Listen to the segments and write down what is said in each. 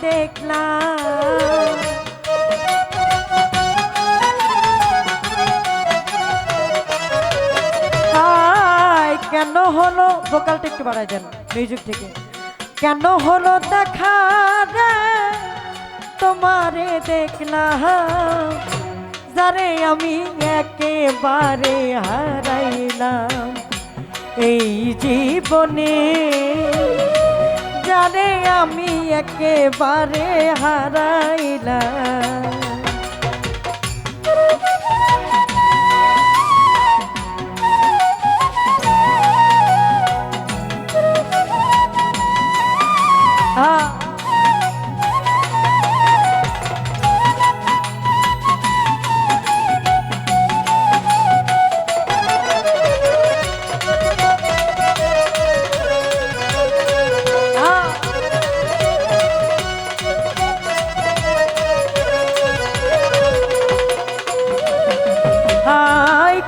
দেখলাম। কেন হলো? ভোকালটা একটু বাড়াই দেন মিউজিক থেকে। কেন হলো দেখা রে? তোমারে দেখলাম, যারে আমি একেবারে হারাইলাম। এই জীবনে যারে আমি একেবারে হারাইলা। আ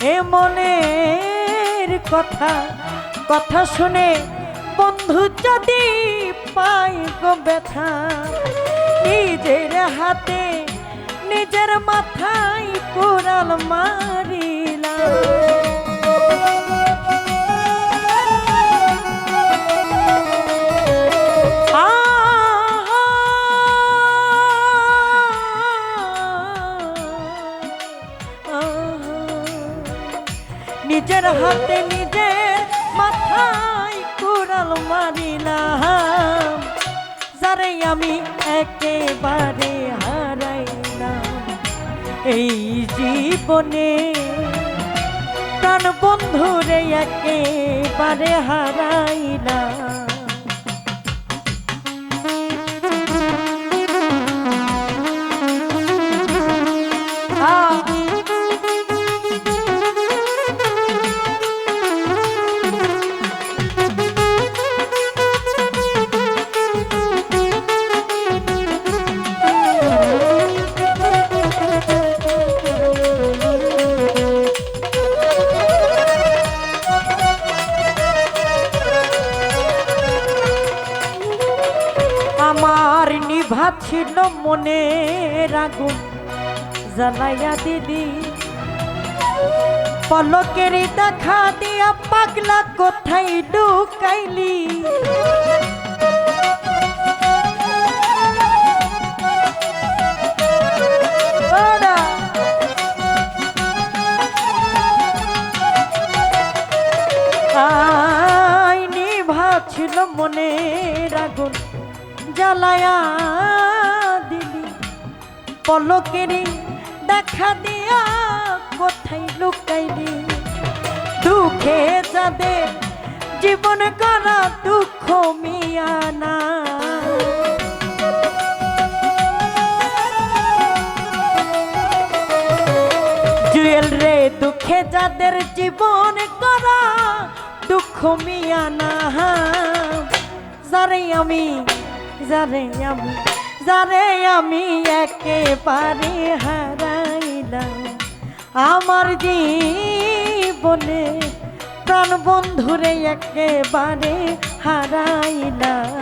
এ মনের কথা কথা শুনে বন্ধু যদি পাই গো ব্যথা, নিজের হাতে, নিজের মাথায় কোরাল মারিলাম। নিজের হাতে নিজের মাথায় কুড়াল মারিলাম। যারে আমি একেবারে হারাইলাম। এই জীবনে প্রাণ বন্ধুরে একেবারে হারাইলাম। ছিল মনে আগুন। জ্বালাইয়া দিদি পলকের দেখা দিয়া পাগলা কোথায় ঢুকাইলি? জ্বালায়া দিলি। পলকেরি দেখা দিয়া কোথায় লুকাইলি? দুঃখে যাদের জীবন করা দুঃখ মিয়ানা জুয়েল রে, দুঃখে যাদের জীবন করা দুঃখ মিয়ানা যারে আমি যারে আমি যারে আমি একেবারে হারাইলাম। আমার জীবনে প্রাণ বন্ধুরে একেবারে হারাইলাম।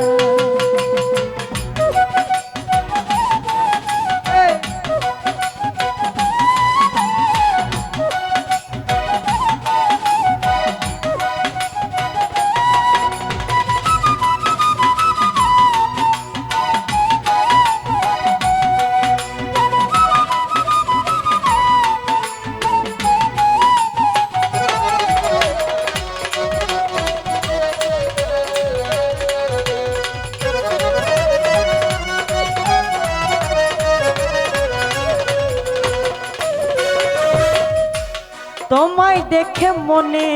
তোমায় দেখে মনে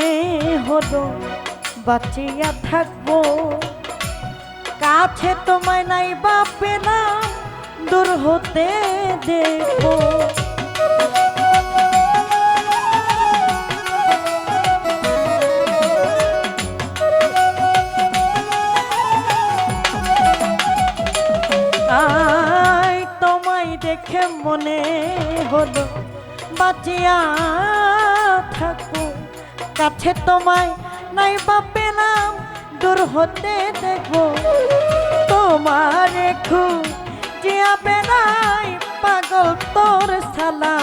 হলো, বাঁচিয়া থাকব। কাছে তোমায় নাই বাপে না দূর হতে দেখো তোমায় দেখে মনে হলো, বাঁচিয়া কাছে তোমায় নাই বা পেলাম, দূর হতে দেখো তোমার খুব জিয়া বেড়াই পাগল তোর সালা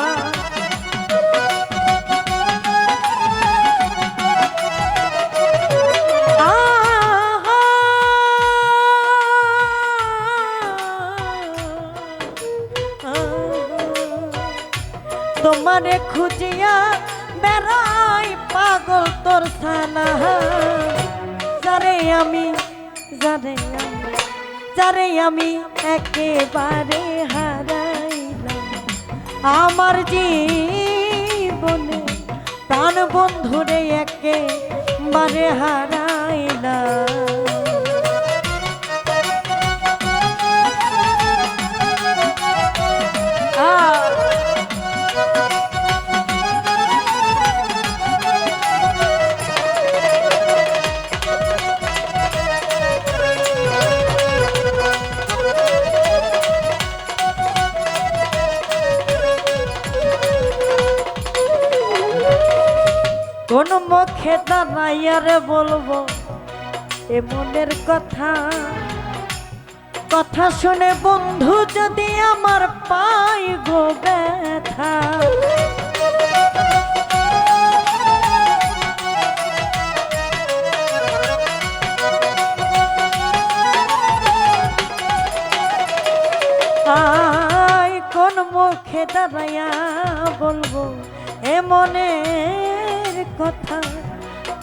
সালা যারে আমি যারে আমি যারে আমি একেবারে হারাইলাম। আমার জীবনে প্রাণ বন্ধুরে একেবারে হারাইলাম। কোন মুখে দাঁড়াইয়ারে বলব, এ মনের কথা। কথা শুনে বন্ধু যদি আমার পাই গো ব্যথা। কোন মুখে দাঁড়াইয়া বলব, এ কথা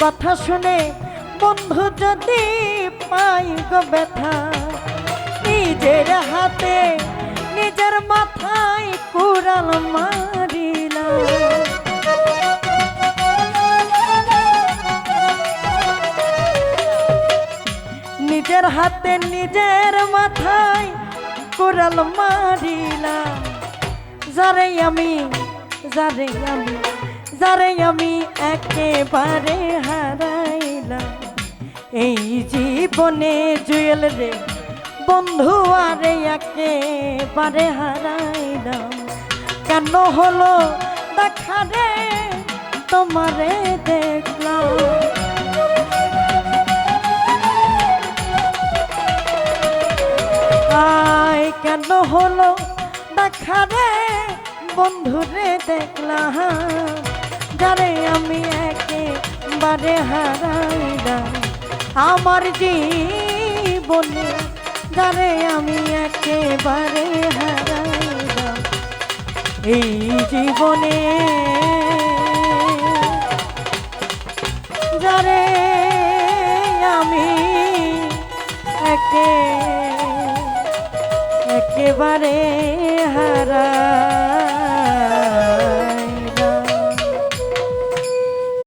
কথা শুনে বন্ধু যদি পাই গো ব্যথা, নিজের হাতে নিজের মাথায় কুড়াল মারিলাম। নিজের হাতে নিজের মাথায় কুড়াল মারিলাম। যারে আমি যারে আমি যারে আমি একেবারে হারাইলাম। এই জীবনে জুয়েল রে, বন্ধু আরে একেবারে হারাইলাম। কেন হলো দেখা রে, তোমারে দেখলাম। আয়, কেন হলো দেখা রে, বন্ধুরে দেখলাম। যারে আমি একেবারে হারাইলাম। আমার জীবনে যারে আমি একেবারে হারাইলাম। এই জীবনে যারে আমি একে, একেবারে